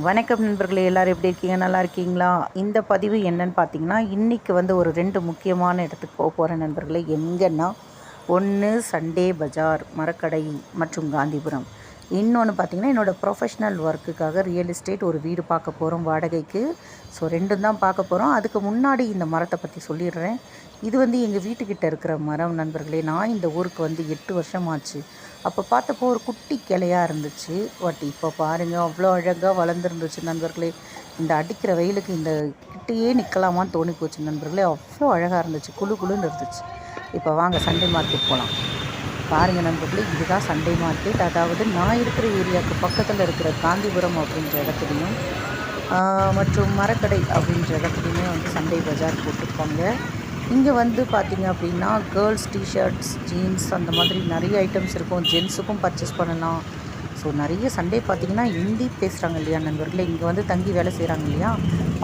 வணக்கம் நண்பர்களே எல்லோரும் எப்படி இருக்கீங்க? நல்லா இருக்கீங்களா? இந்த பதிவு என்னன்னு பார்த்தீங்கன்னா இன்றைக்கி வந்து ஒரு ரெண்டு முக்கியமான இடத்துக்கு போக போகிறேன் நண்பர்களே. எங்கன்னா ஒன்று சண்டே பஜார் மரக்கடை மற்றும் காந்திபுரம். இன்னொன்று பார்த்தீங்கன்னா என்னோடய ப்ரொஃபஷ்னல் ஒர்க்குக்காக ரியல் எஸ்டேட் ஒரு வீடு பார்க்க போகிறோம் வாடகைக்கு. ஸோ ரெண்டும் தான் பார்க்க போகிறோம் அதுக்கு முன்னாடி இந்த மரத்தை பற்றி சொல்லிடுறேன். இது வந்து எங்கள் வீட்டுக்கிட்ட இருக்கிற மரம் நண்பர்களே நான் இந்த ஊருக்கு வந்து எட்டு வருஷம் ஆச்சு அப்போ பார்த்தப்போ ஒரு குட்டி கிளையாக இருந்துச்சு. பட் இப்போ பாருங்கள் அவ்வளோ அழகாக வளர்ந்துருந்துச்சு நண்பர்களே. இந்த அடிக்கிற வெயிலுக்கு இந்த கிட்டேயே நிற்கலாமான்னு தோணி போச்சு நண்பர்களே. அவ்வளோ அழகாக இருந்துச்சு குழு குழுன்னு இருந்துச்சு. இப்போ வாங்க சண்டே மார்க்கெட் போகலாம் பாருங்கள் நண்பர்களே இதுதான் சண்டே மார்க்கெட். அதாவது நான் இருக்கிற ஏரியாவுக்கு பக்கத்தில் இருக்கிற காந்திபுரம் அப்படின்ற இடத்துலையும் மற்றும் மரக்கடை அப்படின்ற இடத்துலையுமே வந்து சண்டே பஜார் போட்டிருப்பாங்க இங்கே வந்து பார்த்திங்க அப்படின்னா கேர்ள்ஸ் டிஷர்ட்ஸ் ஜீன்ஸ் அந்த மாதிரி நிறைய ஐட்டம்ஸ் இருக்கும். ஜென்ஸுக்கும் பர்ச்சேஸ் பண்ணலாம். ஸோ நிறைய சண்டே பார்த்திங்கன்னா ஹிந்தி பேசுகிறாங்க இல்லையா நண்பர்களே? இங்கே வந்து தங்கி வேலை செய்கிறாங்க இல்லையா?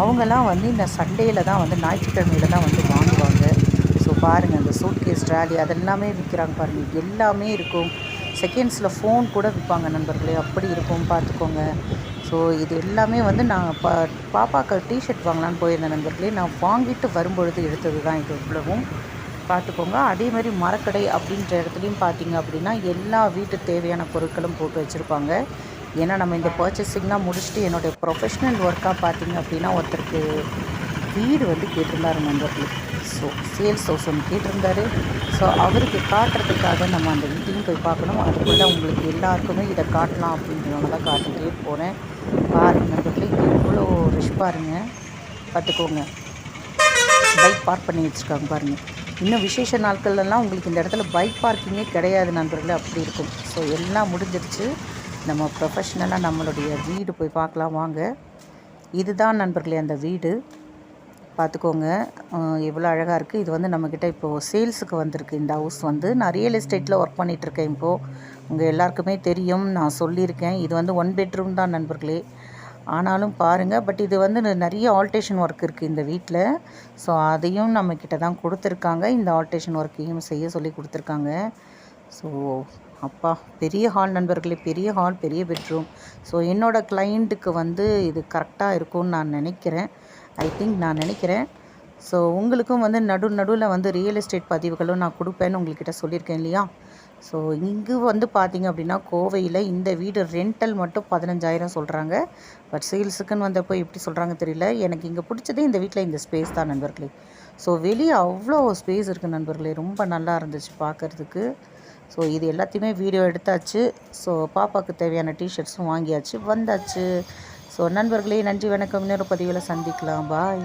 அவங்கெல்லாம் வந்து இந்த சண்டேயில் தான் வந்து ஞாயிற்றுக்கிழமையில் தான் வந்து வாங்குவாங்க. ஸோ பாருங்கள் அந்த சூட் கேஸ் ட்ராலி அதெல்லாமே விற்கிறாங்க பாருங்கள் எல்லாமே இருக்கும். செகண்ட்ஸில் ஃபோன் கூட விற்பாங்க நண்பர்களே. அப்படி இருக்கும் பார்த்துக்கோங்க. ஸோ இது எல்லாமே வந்து நான் பா பாப்பாவுக்கு டிஷர்ட் வாங்கலான்னு போயிருந்தேன் நண்பர்களே. நான் வாங்கிட்டு வரும்பொழுது எடுத்தது தான் இது இவ்வளவும். பார்த்துக்கோங்க. அதே மாதிரி மரக்கடை அப்படின்ற இடத்துலையும் பார்த்தீங்க அப்படின்னா எல்லா வீட்டு தேவையான பொருட்களும் போட்டு வச்சுருப்பாங்க. ஏன்னா நம்ம இந்த பர்ச்சேசிங்லாம் முடிச்சுட்டு என்னுடைய ப்ரொஃபஷ்னல் ஒர்க்காக பார்த்தீங்க அப்படின்னா ஒருத்தருக்கு வீடு வந்து கேட்டிருந்தார் நண்பர்கள். ஸோ சேல்ஸ் ஹவுஸ் ஒன்று கேட்டிருந்தாரு. ஸோ அவருக்கு காட்டுறதுக்காக நம்ம அந்த வீட்டையும் போய் பார்க்கணும். அதுக்குள்ளே உங்களுக்கு எல்லாருக்குமே இதை காட்டலாம் அப்படின்றவங்க தான் காட்டிகிட்டே போகிறேன் பாருங்கள் நண்பர்களே எவ்வளோ ரிஷ் பாருங்கள் பார்த்துக்கோங்க. பைக் பார்க் பண்ணி வச்சுருக்காங்க பாருங்கள் இன்னும் விசேஷ நாட்கள்லாம் உங்களுக்கு இந்த இடத்துல பைக் பார்க்கிங்கே கிடையாது நண்பர்களே அப்படி இருக்கும். ஸோ எல்லாம் முடிஞ்சிருச்சு. நம்ம ப்ரொஃபஷ்னலாக நம்மளுடைய வீடு போய் பார்க்கலாம். வாங்க. இதுதான் நண்பர்களே அந்த வீடு. பார்த்துக்கோங்க. எவ்வளோ அழகாக இருக்குது இது வந்து நம்மக்கிட்ட இப்போது சேல்ஸுக்கு வந்திருக்கு. இந்த ஹவுஸ் வந்து நான் ரியல் எஸ்டேட்டில் ஒர்க் பண்ணிகிட்ருக்கேன் இப்போது உங்கள் எல்லாருக்குமே தெரியும். நான் சொல்லியிருக்கேன். இது வந்து ஒன் பெட்ரூம் தான் நண்பர்களே. ஆனாலும் பாருங்கள் பட் இது வந்து நிறைய ஆல்டேஷன் ஒர்க் இருக்குது இந்த வீட்டில் ஸோ அதையும் நம்மக்கிட்ட தான் கொடுத்துருக்காங்க. இந்த ஆல்டேஷன் ஒர்க்கையும் செய்ய சொல்லி கொடுத்துருக்காங்க. ஸோ அப்பா பெரிய ஹால் நண்பர்களே. பெரிய ஹால் பெரிய பெட்ரூம் ஸோ என்னோடய கிளைண்ட்டுக்கு வந்து இது கரெக்டாக இருக்கும்னு நான் நினைக்கிறேன். ஐ திங்க் நான் நினைக்கிறேன். ஸோ உங்களுக்கும் வந்து நடு நடுவில் வந்து ரியல் எஸ்டேட் பதிவுகளும் நான் கொடுப்பேன்னு உங்கள்கிட்ட சொல்லியிருக்கேன் இல்லையா? ஸோ இங்கு வந்து பார்த்திங்க அப்படின்னா கோவையில் இந்த வீடு ரெண்டல் மட்டும் பதினஞ்சாயிரம் சொல்கிறாங்க பட் சேல்ஸுக்குன்னு வந்தப்போ எப்படி சொல்கிறாங்க தெரியல. எனக்கு இங்கே பிடிச்சதே இந்த வீட்டில் இந்த ஸ்பேஸ் தான் நண்பர்களே. ஸோ வெளியே அவ்வளோ ஸ்பேஸ் இருக்குது நண்பர்களே. ரொம்ப நல்லா இருந்துச்சு பார்க்குறதுக்கு. ஸோ இது எல்லாத்தையுமே வீடியோ எடுத்தாச்சு. ஸோ பாப்பாவுக்கு தேவையான டிஷர்ட்ஸும் வாங்கியாச்சு. வந்தாச்சு. ஸோ நண்பர்களே நன்றி வணக்கம். இன்னொரு பதிவில் சந்திக்கலாம். பாய்.